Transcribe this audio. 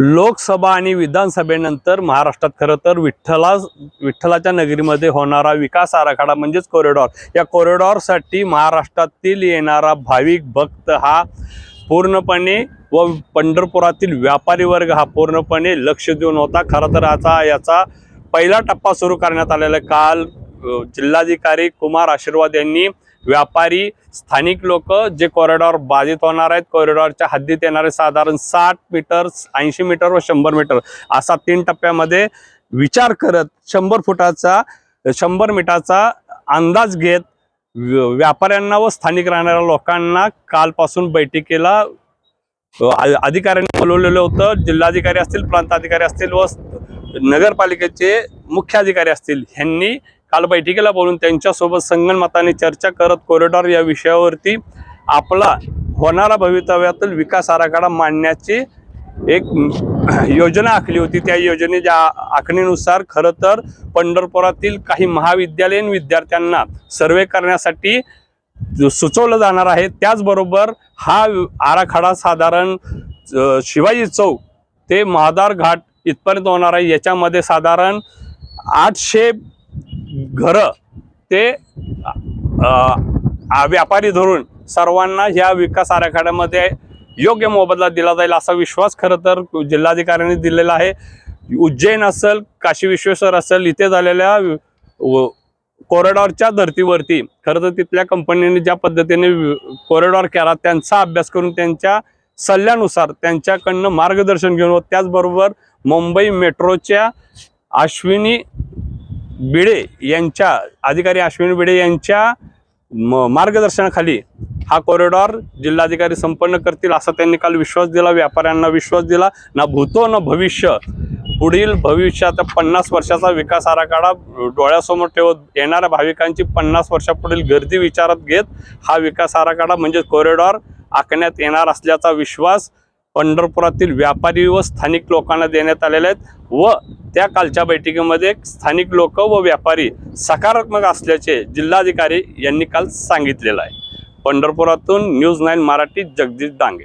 लोकसभा आणि विधानसभेनंतर महाराष्ट्रात खरं तर विठ्ठला विठ्ठलाच्या नगरीमध्ये होणारा विकास आराखडा म्हणजेच कॉरिडॉर या कॉरिडॉरसाठी महाराष्ट्रातील येणारा भाविक भक्त हा पूर्णपणे व पंढरपुरातील व्यापारी वर्ग हा पूर्णपणे लक्ष देऊन होता खरं तर आता याचा पहिला टप्पा सुरू करण्यात आलेला आहे. काल जिल्हाधिकारी कुमार आशीर्वाद यांनी व्यापारी स्थानिक लोक जे कॉरिडॉर बाधित होणार आहेत कॉरिडॉरच्या हद्दीत येणारे साधारण साठ मीटर ऐंशी मीटर व शंभर मीटर असा तीन टप्प्यामध्ये विचार करत शंभर फुटाचा शंभर मीटरचा अंदाज घेत व्यापाऱ्यांना व स्थानिक राहणाऱ्या लोकांना कालपासून बैठकीला अधिकाऱ्यांनी बोलवलेलं होतं. जिल्हाधिकारी असतील प्रांताधिकारी असतील व नगरपालिकेचे मुख्य अधिकारी असतील ह्यांनी काल बैठकीला बोलून त्यांच्यासोबत संगणमताने चर्चा करत कॉरिडॉर या विषयावरती आपला होणारा भवितव्यातील विकास आराखडा मांडण्याची एक योजना आखली होती. त्या योजनेच्या आखणीनुसार खरं तर पंढरपुरातील काही महाविद्यालयीन विद्यार्थ्यांना सर्वे करण्यासाठी सुचवलं जाणार आहे. त्याचबरोबर हा आराखडा साधारण शिवाजी चौक ते महादार घाट इथपर्यंत होणार आहे. याच्यामध्ये साधारण आठशे घरं ते व्यापारी धरून सर्वांना ह्या विकास आराखड्यामध्ये योग्य मोबदला दिला जाईल असा विश्वास खरं तर जिल्हाधिकाऱ्यांनी दिलेला आहे. उज्जैन असेल काशी विश्वेश्वर असेल इथे झालेल्या व- कॉरिडॉरच्या धर्तीवरती खरं तर तिथल्या कंपनीने ज्या पद्धतीने कॉरिडॉर केला त्यांचा अभ्यास करून त्यांच्या सल्ल्यानुसार त्यांच्याकडनं मार्गदर्शन घेऊन व त्याचबरोबर मुंबई मेट्रोच्या अश्विनी बिडे यांच्या अधिकारी अश्विनी बिडे यांच्या म- मार्गदर्शनाखाली हा कॉरिडॉर जिल्हाधिकारी संपन्न करतील असा त्यांनी काल विश्वास दिला व्यापाऱ्यांना विश्वास दिला. ना भूतो ना भविष्य. पुढील भविष्यात पन्नास वर्षाचा विकास आराखडा डोळ्यासमोर ठेवत येणाऱ्या भाविकांची पन्नास वर्षापुढील गर्दी विचारात घेत हा विकास आराखडा म्हणजे कॉरिडॉर आखण्यात येणार असल्याचा विश्वास पंढरपुरातील व्यापारी व स्थानिक लोकांना देण्यात आलेले आहेत व त्या कालच्या बैठकीमध्ये स्थानिक लोक व व्यापारी सकारात्मक असल्याचे जिल्हाधिकारी यांनी काल सांगितलेलं आहे. पंढरपुरातून न्यूज नाईन मराठी जगदीश डांगे